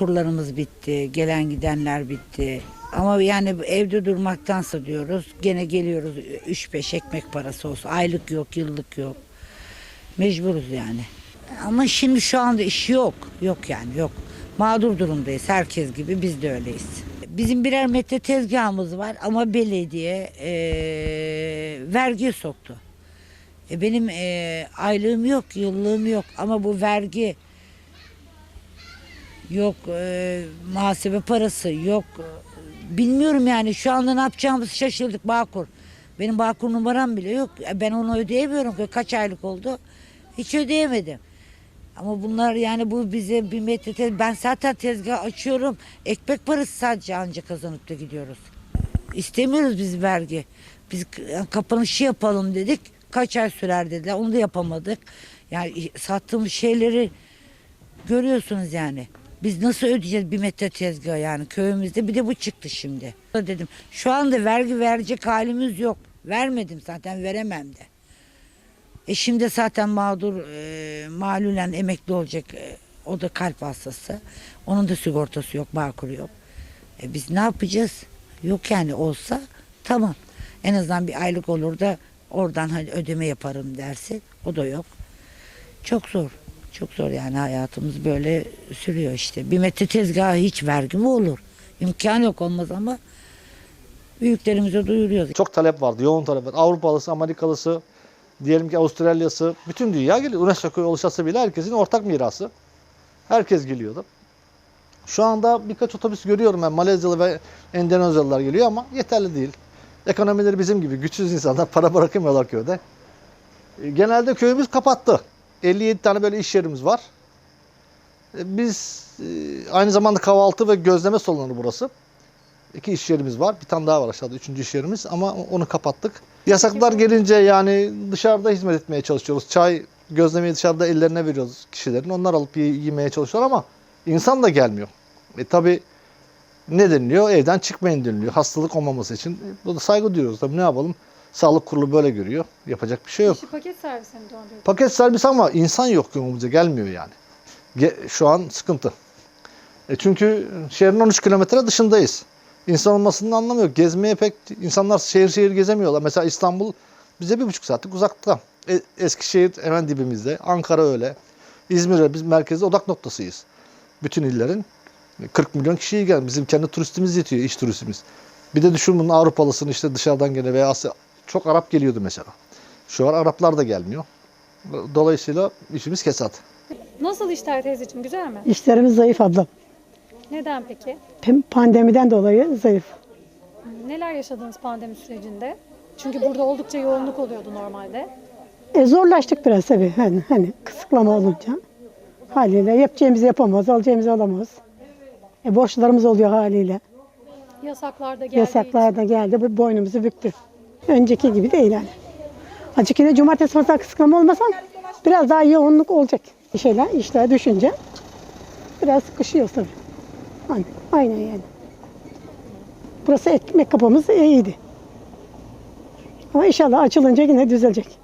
turlarımız bitti. Gelen gidenler bitti. Ama yani evde durmaktansa diyoruz gene geliyoruz 3-5 ekmek parası olsun. Aylık yok, yıllık yok. Mecburuz yani. Ama şimdi şu anda iş yok. Yok yani yok. Mağdur durumdayız herkes gibi biz de öyleyiz. Bizim birer metre tezgahımız var ama belediye eee vergi soktu. E benim eee, aylığım yok, yıllığım yok ama bu vergi yok, eee muhasebe parası yok. Bilmiyorum yani şu anda ne yapacağımızı şaşırdık Bağkur. Benim Bağkur numaram bile yok. E, Ben onu ödeyemiyorum. Kaç aylık oldu? Hiç ödeyemedim. Ama bunlar yani bu bize bir metre ben zaten tezgah açıyorum. Ekmek parası sadece ancak kazanıp da gidiyoruz. İstemiyoruz biz vergi. Biz kapanışı yapalım dedik. Kaç ay sürer dediler. Onu da yapamadık. Yani sattığımız şeyleri görüyorsunuz yani. Biz nasıl ödeyeceğiz bir metre tezgah yani köyümüzde bir de bu çıktı şimdi. Dedim şu anda vergi verecek halimiz yok. Vermedim zaten veremem de. Eşim de zaten mağdur e, malulen emekli olacak. E, o da kalp hastası. Onun da sigortası yok, bağkur yok. E, biz ne yapacağız? Yok yani olsa tamam. En azından bir aylık olur da oradan hani ödeme yaparım dersi. O da yok. Çok zor. Çok zor yani hayatımız böyle sürüyor işte. Bir metre tezgaha hiç vergi mi olur? İmkan yok olmaz ama büyüklerimize duyuruyoruz. Çok talep vardı, yoğun talep var. Avrupalısı, Amerikalısı, diyelim ki Avustralyalısı, bütün dünya geliyor. UNESCO oluşası bile herkesin ortak mirası. Herkes geliyordu. Şu anda birkaç otobüs görüyorum ben. Malezyalı ve Endonezyalılar geliyor ama yeterli değil. Ekonomileri bizim gibi güçsüz insanlar para bırakamıyorlar köyde. Genelde köyümüz kapattı. 57 tane böyle iş yerimiz var. E, Biz e, aynı zamanda kahvaltı ve gözleme salonu burası. İki iş yerimiz var. Bir tane daha var aşağıda. Üçüncü iş yerimiz ama onu kapattık. Yasaklar gelince yani dışarıda hizmet etmeye çalışıyoruz. Çay, gözlemeyi dışarıda ellerine veriyoruz kişilerin. Onlar alıp yemeye çalışıyorlar ama insan da gelmiyor. E tabi ne deniliyor? Evden çıkmayın deniliyor. Hastalık olmaması için. E, Bu da saygı duyuyoruz. Tabii ne yapalım? Sağlık kurulu böyle görüyor. Yapacak bir şey yok. İşi paket servise mi döndürdün? Paket servis ama insan yok yolumuza gelmiyor yani. Ge- Şu an sıkıntı. E çünkü şehrin 13 kilometre dışındayız. İnsan olmasının anlamı yok. Gezmeye pek insanlar şehir şehir gezemiyorlar. Mesela İstanbul bize bir buçuk saatlik uzakta. E- Eskişehir hemen dibimizde. Ankara öyle. İzmir'e biz merkezde odak noktasıyız. Bütün illerin 40 milyon kişiyi gel. Bizim kendi turistimiz yetiyor, iş turistimiz. Bir de düşün bunun Avrupalısını işte dışarıdan gene veya Asya. Çok Arap geliyordu mesela. Şu an Araplar da gelmiyor. Dolayısıyla işimiz kesat. Nasıl işler teyzeciğim? Güzel mi? İşlerimiz zayıf ablam. Neden peki? Pandemiden dolayı zayıf. Neler yaşadınız pandemi sürecinde? Çünkü burada oldukça yoğunluk oluyordu normalde. E zorlaştık biraz tabii. Hani, hani kısıtlama olunca. Haliyle yapacağımızı yapamaz, alacağımızı alamaz. E borçlarımız oluyor haliyle. Yasaklar da geldi. Yasaklar da geldi, bu boynumuzu büktü. Önceki gibi değil yani. Açık yine cumartesi pazar kısıtlama olmasa biraz daha yoğunluk olacak. Şeyler, işler düşünce biraz sıkışıyoruz tabii. Hani, aynen yani. Burası ekmek kapımız iyiydi. Ama inşallah açılınca yine düzelecek.